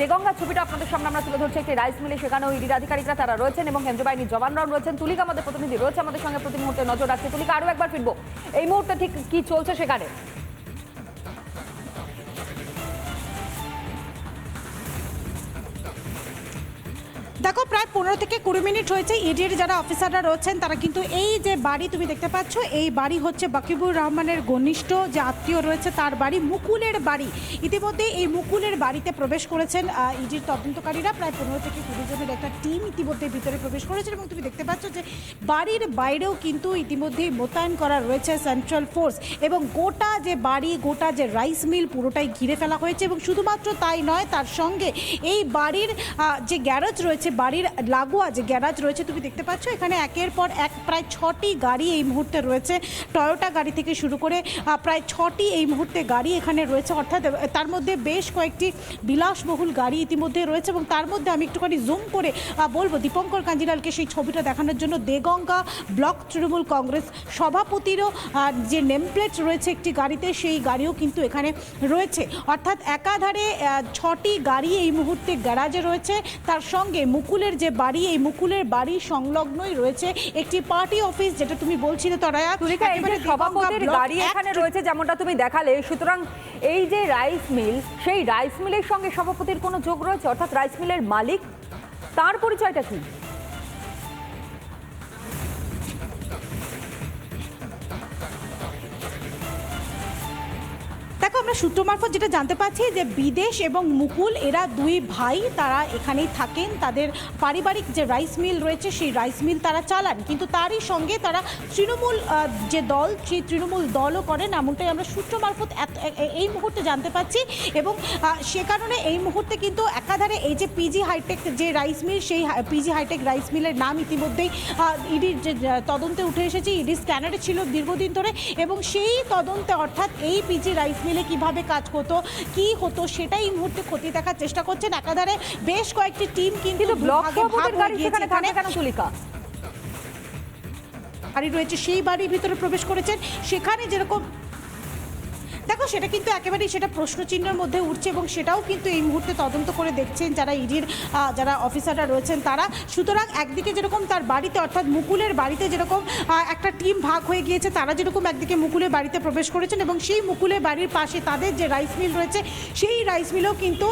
দেগঙ্গা ছবিটা আপনাদের সামনে আমরা তুলে ধরছি একটি রাইস মিলে। সেখানেও ইডির আধিকারিকরা তারা রয়েছেন এবং কেন্দ্র বাহিনীর জওয়ানরাও রয়েছেন। তুলিকা আমাদের প্রতিনিধি রয়েছে আমাদের সঙ্গে প্রতি মুহূর্তে নজর রাখছে। তুলিকা আরও একবার ফিরবো। এই মুহূর্তে ঠিক কি চলছে সেখানে? দেখো, প্রায় পনেরো থেকে কুড়ি মিনিট হয়েছে। ইডির যারা অফিসাররা রয়েছেন, তারা কিন্তু এই যে বাড়ি তুমি দেখতে পাচ্ছ, এই বাড়ি হচ্ছে বাকিবুর রহমানের ঘনিষ্ঠ যে আত্মীয় রয়েছে, তার বাড়ি মুকুলের বাড়ি। ইতিমধ্যে এই মুকুলের বাড়িতে প্রবেশ করেছেন ইডির তদন্তকারীরা। প্রায় পনেরো থেকে কুড়ি জনের একটা টিম ইতিমধ্যে ভিতরে প্রবেশ করেছেন এবং তুমি দেখতে পাচ্ছ যে বাড়ির বাইরেও কিন্তু ইতিমধ্যেই মোতায়েন করা রয়েছে সেন্ট্রাল ফোর্স এবং গোটা যে বাড়ি, গোটা যে রাইস মিল পুরোটাই ঘিরে ফেলা হয়েছে এবং শুধুমাত্র তাই নয়, তার সঙ্গে এই বাড়ির যে গ্যারেজ রয়েছে বাড়ির লাগোয়া যে গ্যারাজ রয়েছে, তুমি দেখতে পাচ্ছ, এখানে একের পর এক প্রায় ছটি গাড়ি এই মুহূর্তে রয়েছে। টয়োটা গাড়ি থেকে শুরু করে প্রায় ছটি এই মুহূর্তে গাড়ি এখানে রয়েছে। অর্থাৎ তার মধ্যে বেশ কয়েকটি বিলাসবহুল গাড়ি ইতিমধ্যে রয়েছে এবং তার মধ্যে আমি একটুখানি জুম করে বলব, দীপঙ্কর কাঞ্জিলালকে সেই ছবিটা দেখানোর জন্য দেগঙ্গা ব্লক তৃণমূল কংগ্রেস সভাপতিরও যে নেমপ্লেট রয়েছে একটি গাড়িতে, সেই গাড়িও কিন্তু এখানে রয়েছে। অর্থাৎ, একাধারে ছটি গাড়ি এই মুহূর্তে গ্যারাজে রয়েছে। তার সঙ্গে মুকুলের যে বাড়ি এই মুকুলের বাড়ি সংলগ্নই রয়েছে একটি পার্টি অফিস যেটা তুমি বলছিলে তরায়া সভাপতির গাড়ি এখানে রয়েছে যেমনটা তুমি দেখালে সুতরাং এই যে রাইস মিল সেই রাইস মিলের সঙ্গে সভাপতির কোনো যোগ রয়েছে? অর্থাৎ রাইস মিলের মালিক তার পরিচয়টা কি? আমরা সূত্র মারফত যেটা জানতে পারছি যে বিদেশ এবং মুকুল, এরা দুই ভাই, তারা এখানেই থাকেন। তাদের পারিবারিক যে রাইস মিল রয়েছে, সেই রাইস মিল তারা চালান। কিন্তু তারই সঙ্গে তারা তৃণমূল যে দল, সেই তৃণমূল দলও করেন। এমনটাই আমরা সূত্র মারফত এই মুহূর্তে জানতে পারছি এবং সে কারণে এই মুহূর্তে কিন্তু একাধারে এই যে পিজি হাইটেক যে রাইস মিল সেই পিজি হাইটেক রাইস মিলের নাম ইতিমধ্যেই ইডির যে তদন্তে উঠে এসেছে। ইডি স্ক্যানারে ছিল দীর্ঘদিন ধরে এবং সেই তদন্তে অর্থাৎ এই পিজি রাইস মিলে কীভাবে কাজ করতো কি হতো সেটাই এই মুহূর্তে ক্ষতি দেখার চেষ্টা করছেন। একাধারে বেশ কয়েকটি টিম কিন্তু ব্লক সেখানে কেন তুলিকা বাড়ি রয়েছে সেই বাড়ির ভিতরে প্রবেশ করেছেন। সেখানে যেরকম দেখো, সেটা কিন্তু একেবারেই সেটা প্রশ্নচিহ্নের মধ্যে উঠছে এবং সেটাও কিন্তু এই মুহূর্তে তদন্ত করে দেখছেন যারা ইডির যারা অফিসাররা রয়েছেন তারা। সুতরাং একদিকে যেরকম তার বাড়িতে অর্থাৎ মুকুলের বাড়িতে যেরকম একটা টিম ভাগ হয়ে গিয়েছে, তারা যেরকম একদিকে মুকুলের বাড়িতে প্রবেশ করেছেন এবং সেই মুকুলের বাড়ির পাশে তাদের যে রাইস মিল রয়েছে, সেই রাইস মিলেও কিন্তু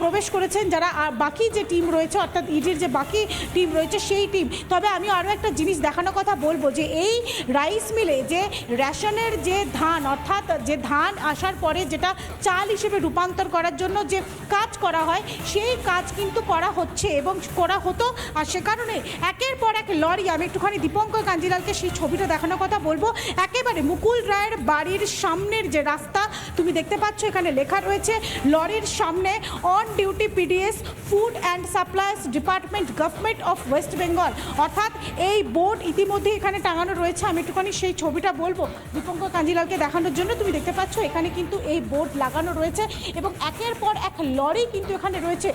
প্রবেশ করেছেন যারা বাকি যে টিম রয়েছে, অর্থাৎ ইডির যে বাকি টিম রয়েছে, সেই টিম। তবে আমি আরও একটা জিনিস দেখানোর কথা বলব যে, এই রাইস মিলে যে রেশনের যে ধান, অর্থাৎ যে ধান আসার পরে যেটা চাল হিসেবে রূপান্তর করার জন্য যে কাজ করা হয়, সেই কাজ কিন্তু করা হচ্ছে এবং করা হতো। আর সে কারণে একের পর এক লরি, আমি একটুখানি দীপঙ্কর কাঞ্জিলালকে সেই ছবিটা দেখানোর কথা বলব, একেবারে মুকুল রায়ের বাড়ির সামনের যে রাস্তা, তুমি দেখতে পাচ্ছ এখানে লেখা রয়েছে, লরির সামনে on duty PDS food and supplies department government of West Bengal অর্থাৎ এই বোর্ড ইতিমধ্যে এখানে টাঙানো রয়েছে, আমি একটুখানি সেই ছবিটা বলব, দীপঙ্কর কাঞ্জিলালকে দেখানোর জন্য তুমি দেখতে পাচ্ছ এখানে কিন্তু এই বোর্ড লাগানো রয়েছে এবং একের পর এক লরি কিন্তু এখানে রয়েছে।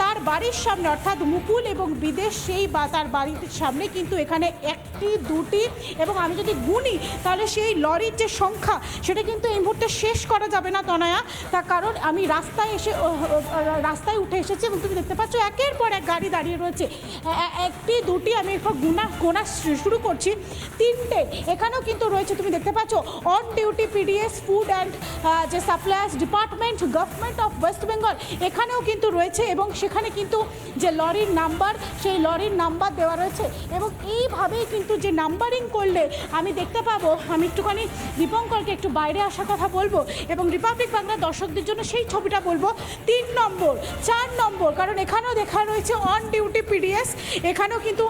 তার বাড়ির সামনে অর্থাৎ মুকুল এবং বিদেশ সেই বা তার বাড়ির সামনে কিন্তু এখানে একটি, দুটি এবং আমি যদি গুনি, তাহলে সেই লরির যে সংখ্যা, সেটা কিন্তু এই মুহূর্তে শেষ করা যাবে না তনয়া। তার কারণ আমি রাস্তায় এসে রাস্তায় উঠে এসেছি এবং তুমি দেখতে পাচ্ছ একের পর এক গাড়ি দাঁড়িয়ে রয়েছে। একটি, দুটি আমি এরপর গুনা, গোনা শুরু করছি। তিনটে, এখানেও কিন্তু রয়েছে। তুমি দেখতে পাচ্ছ on duty PDS food and যে suppliers department, government of West Bengal, এখানেও কিন্তু রয়েছে এবং সেখানে কিন্তু যে লরির নাম্বার, সেই লরির নাম্বার দেওয়া রয়েছে এবং এইভাবেই কিন্তু যে নাম্বারিং করলে আমি দেখতে পাবো। আমি একটুখানি দীপঙ্করকে একটু বাইরে আসার কথা বলব এবং রিপাবলিক বাংলা দর্শকদের জন্য সেই ছবিটা বলব। তিন নম্বর, চার নম্বর কারণ এখানেও দেখা রয়েছে অন ডিউটি পিডিএস এখানেও কিন্তু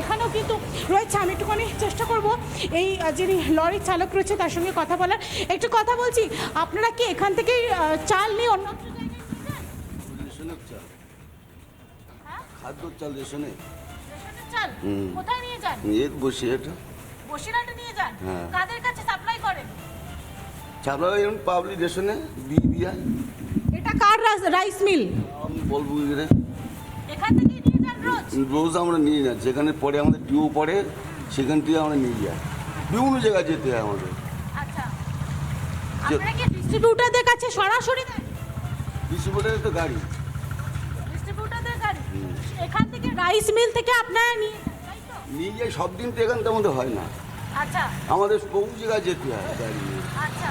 এখানেও কিন্তু রয়েছে। আমি একটুখানি চেষ্টা করব এই যিনি লরির চালক রয়েছে তার সঙ্গে কথা বলার। একটু কথা বলছি আপনারা কি এখান থেকেই চাল নিয়ে অন্য চাল খাদ্য চাল। রেশনে। চাল? কোথায় নিয়ে যান? নিয়ে বসে বসিরহাটে নিয়ে যান? হ্যাঁ। কাদের কাছে সাপ্লাই করেন? এরকম পাবলিক রেশনে বি দিয়া এটা কার রাইস মিল আমি বলব কি করে? এখান থেকে নিয়ে যান রোজ। রোজ আমরা নিয়ে যাই। যেখানে পরে আমাদের ডিউ পড়ে সেখান থেকে আমরা নিয়ে যাই। বিভিন্ন জায়গায় যেতে হয় আমাদের। আচ্ছা। আপনারা কি ডিস্ট্রিবিউটারদের কাছে সরাসরি দেন ডিস্ট্রিবিউটারের তো গাড়ি। এখান থেকে রাইস মিল থেকে আপনারা নিয়ে যান, নিয়ে যাই সব দিন তো এখান থেকে আমাদের হয় না। আচ্ছা। আমাদের বহু জায়গায় যেতে হয় গাড়ি আচ্ছা।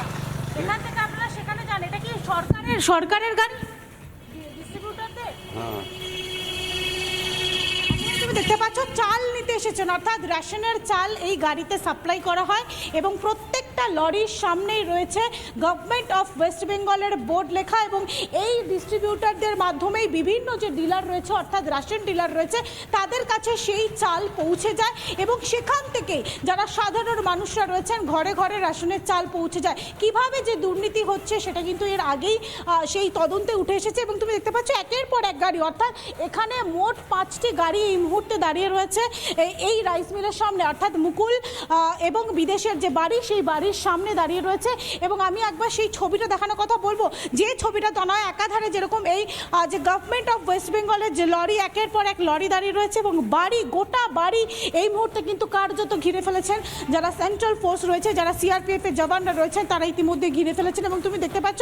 এখান থেকে আপনারা সেখানে যান। এটা কি সরকারের সরকারের গাড়ি? ডিস্ট্রিবিউটরদের হ্যাঁ। তুমি দেখতে পাচ্ছ চাল নিতে এসেছেন। অর্থাৎ রেশনের চাল এই গাড়িতে সাপ্লাই করা হয় এবং প্রত্যেকটা লরির সামনেই রয়েছে গভর্নমেন্ট অফ ওয়েস্ট বেঙ্গলের বোর্ড লেখা এবং এই ডিস্ট্রিবিউটরদের মাধ্যমেই বিভিন্ন যে ডিলার রয়েছে, অর্থাৎ রেশন ডিলার রয়েছে, তাদের কাছে সেই চাল পৌঁছে যায় এবং সেখান থেকে যারা সাধারণ মানুষরা রয়েছেন, ঘরে ঘরে রাশনের চাল পৌঁছে যায়। কীভাবে যে দুর্নীতি হচ্ছে সেটা কিন্তু এর আগেই সেই তদন্তে উঠে এসেছে এবং তুমি দেখতে পাচ্ছ একের পর এক গাড়ি, অর্থাৎ এখানে মোট পাঁচটি গাড়ি এই মুহূর্তে দাঁড়িয়ে রয়েছে এই- রাইস মিলের সামনে। অর্থাৎ মুকুল এবং বিদেশের যে বাড়ি, সেই বাড়ির সামনে দাঁড়িয়ে রয়েছে এবং আমি একবার সেই ছবিটা দেখানোর কথা বলব। যে ছবিটা তনয় একাধারে যেরকম এই যে গভর্নমেন্ট অফ ওয়েস্ট বেঙ্গলের যে লরি, একের পর এক লরি দাঁড়িয়ে রয়েছে এবং বাড়ি, গোটা বাড়ি এই মুহূর্তে কিন্তু কার্যত ঘিরে ফেলেছেন। যারা সেন্ট্রাল ফোর্স রয়েছে, যারা সিআরপিএফ এর জওয়ানরা রয়েছেন, তারা ইতিমধ্যে ঘিরে ফেলেছেন এবং তুমি দেখতে পাচ্ছ,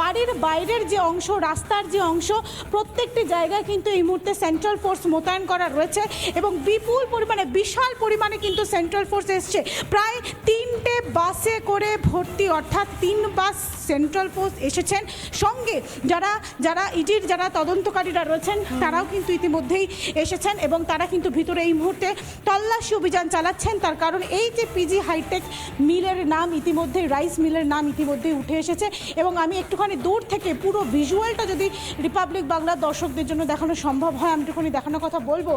বাড়ির বাইরের যে অংশ, রাস্তার যে অংশ, প্রত্যেকটি জায়গায় কিন্তু এই মুহূর্তে সেন্ট্রাল ফোর্স মোতায়েন করা রয়েছে এবং বিপুল পরিমাণে, বিশাল পরিমাণে কিন্তু সেন্ট্রাল ফোর্স এসছে। প্রায় তিনটে বাসে করে ভর্তি অর্থাৎ তিন বাস সেন্ট্রাল ফোর্স এসেছেন। সঙ্গে যারা যারা ইডির যারা তদন্তকারীরা রয়েছেন তারাও কিন্তু ইতিমধ্যেই এসেছেন এবং তারা কিন্তু ভিতরে এই মুহূর্তে তল্লাশি অভিযান চালাচ্ছেন। তার কারণ এই যে পিজি হাইটেক মিলের নাম ইতিমধ্যে রাইস মিলের নাম ইতিমধ্যেই উঠে এসেছে এবং আমি একটুখানি দূর থেকে পুরো ভিজুয়ালটা যদি রিপাবলিক বাংলার দর্শকদের জন্য দেখানো সম্ভব হয় আমি একটুখানি দেখানোর কথা বলব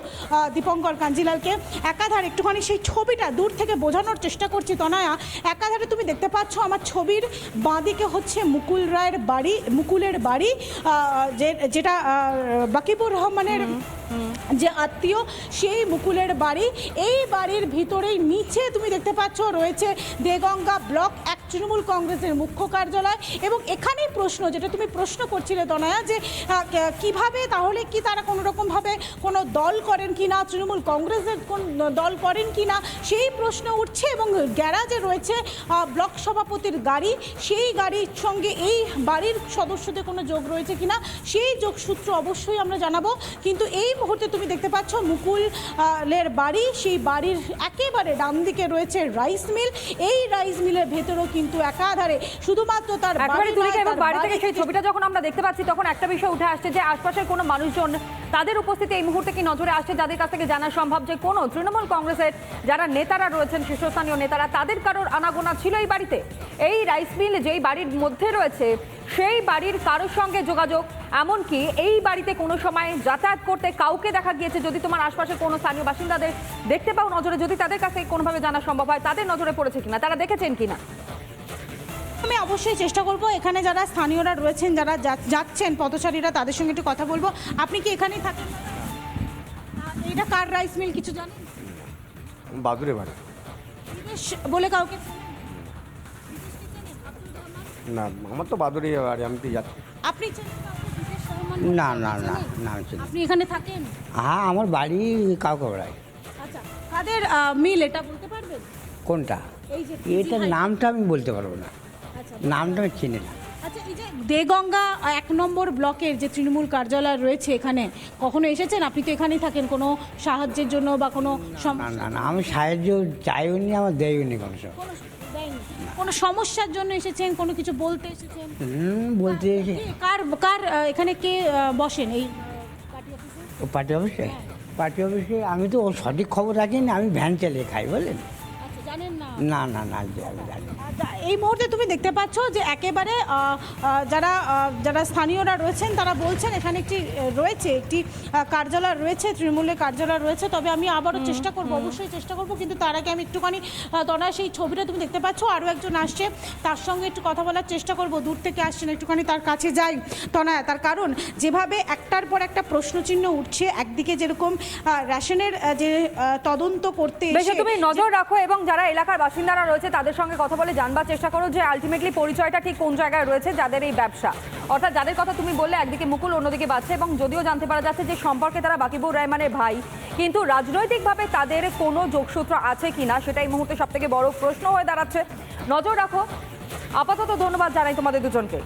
দীপঙ্কর কাঞ্জিলালকে। একাধার একটুখানি সেই ছবিটা দূর থেকে বোঝানোর চেষ্টা করছি তনয়া। একাধারে তুমি দেখতে পাচ্ছ আমার ছবির বাঁদিকে হচ্ছে মুকুল রায়ের বাড়ি, মুকুলের বাড়ি যেটা বাকিবুর রহমানের যে আত্মীয় সেই মুকুলের বাড়ি। এই বাড়ির ভিতরেই নিচে তুমি দেখতে পাচ্ছ রয়েছে দেগঙ্গা ব্লক এক তৃণমূল কংগ্রেসের মুখ্য কার্যালয় এবং এখানেই প্রশ্ন, যেটা তুমি প্রশ্ন করছিলে তনয়া, যে কীভাবে তাহলে কি তারা কোনো রকমভাবে কোনো দল করেন কি না, তৃণমূল কংগ্রেসের কোন দল করেন কি না, সেই প্রশ্ন উঠছে এবং গ্যারাজে রয়েছে ব্লক সভাপতির গাড়ি। সেই গাড়ির সঙ্গে এই বাড়ির সদস্যদের কোনো যোগ রয়েছে কিনা, সেই যোগসূত্র অবশ্যই আমরা জানাব। কিন্তু এই মুহূর্তে তুমি দেখতে পাচ্ছ মুকুল আহ, লের বাড়ি। সেই বাড়ির একেবারে ডান দিকে রয়েছে রাইস মিল। এই রাইস মিলের ভেতরেও কিন্তু একাধারে শুধুমাত্র তার বাড়ি থেকে সেই ছবিটা যখন আমরা দেখতে পাচ্ছি তখন একটা বিষয় উঠে আসছে যে আশপাশের কোনো মানুষজন তাদের উপস্থিতি এই মুহূর্তে কি নজরে আসছে যাদের কাছ থেকে জানা সম্ভব যে কোনো তৃণমূল কংগ্রেসের যারা নেতারা রয়েছেন শীর্ষস্থানীয় নেতারা তাদের কারোর আনাগোনা ছিল এই বাড়িতে। এই রাইস মিল যেই বাড়ির মধ্যে রয়েছে সেই বাড়ির কারোর সঙ্গে যোগাযোগ এমনকি এই বাড়িতে কোনো সময় যাতায়াত করতে কাউকে দেখা গিয়েছে যদি তোমার আশপাশে কোনো স্থানীয় বাসিন্দাদের দেখতে পাও নজরে যদি তাদের কাছে কোনোভাবে জানা সম্ভব হয় তাদের নজরে পড়েছে কিনা তারা দেখেছেন কিনা? আমি অবশ্যই চেষ্টা করব এখানে যারা স্থানীয়রা রয়েছেন যারা যা- যাচ্ছেন পথচারীরা তাদের সঙ্গে একটু কথা বলব। আপনি কি এখানেই থাকেন এটা কার রাইস মিল কিছু জানেন? বাদুরে বাড়ি। বলে কাউকে না আমার তো বাদুরে বাড়ি আমি তো যাচ্ছি। আপনি রহমান না না না না চিনি আপনি এখানে থাকেন? হ্যাঁ আমার বাড়ি কাউকাবড়ায় আচ্ছা কাদের মিল এটা বলতে পারবেন? কোনটা? এই যে এটার নামটা আমি বলতে পারব না। আচ্ছা নামটা আমি চিনি না। আচ্ছা এই যে দেগঙ্গা এক নম্বর ব্লকের যে তৃণমূল কার্যালয় রয়েছে এখানে কখনো এসেছেন? আপনি তো এখানেই থাকেন কোনো সাহায্যের জন্য বা কোনো না না না আমি সাহায্য চাইও নি আমার দেয়ও নি কোনো কোনো সমস্যার জন্য এসেছেন? কোনো কিছু বলতে এসেছেন? বলতে কার কার এখানে কে বসেন? এই পার্টি অফিসে পার্টি অফিসে আমি তো সঠিক খবর রাখি না আমি ভ্যান চালিয়ে খাই বলেন। আচ্ছা জানেন না? না না আমি জানি। আচ্ছা, এই মুহূর্তে তুমি দেখতে পাচ্ছ যে একেবারে যারা যারা স্থানীয়রা রয়েছেন তারা বলছেন এখানে একটি রয়েছে একটি কার্যালয় রয়েছে তৃণমূলের কার্যালয় রয়েছে। তবে আমি আবারও চেষ্টা করব অবশ্যই চেষ্টা করব কিন্তু তার আগে আমি একটুখানি তোরা সেই ছবিটা তুমি দেখতে পাচ্ছ আরও একজন আসছে। তার সঙ্গে একটু কথা বলার চেষ্টা করব দূর থেকে আসছেন একটুখানি তার কাছে যাই। তনয়া তার কারণ যেভাবে একটার পর একটা প্রশ্নচিহ্ন উঠছে একদিকে যেরকম রেশনের যে তদন্ত করতে তুমি নজর রাখো এবং যারা এলাকার বাসিন্দারা রয়েছে তাদের সঙ্গে কথা বলে জানবার চেষ্টা করো যে আলটিমেটলি পরিচয়টা ঠিক কোন জায়গায় রয়েছে, যাদের এই ব্যবসা। অর্থাৎ যাদের কথা তুমি বললে, একদিকে মুকুল, অন্যদিকে বাঁচছে এবং যদিও জানতে পারা যাচ্ছে যে সম্পর্কে তারা বাকিবুর রহমানের ভাই। কিন্তু রাজনৈতিকভাবে তাদের কোনো যোগসূত্র আছে কিনা সেটা এই মুহূর্তে সবথেকে বড় প্রশ্ন হয়ে দাঁড়াচ্ছে। নজর রাখো। আপাতত ধন্যবাদ জানাই তোমাদের দুজনকে।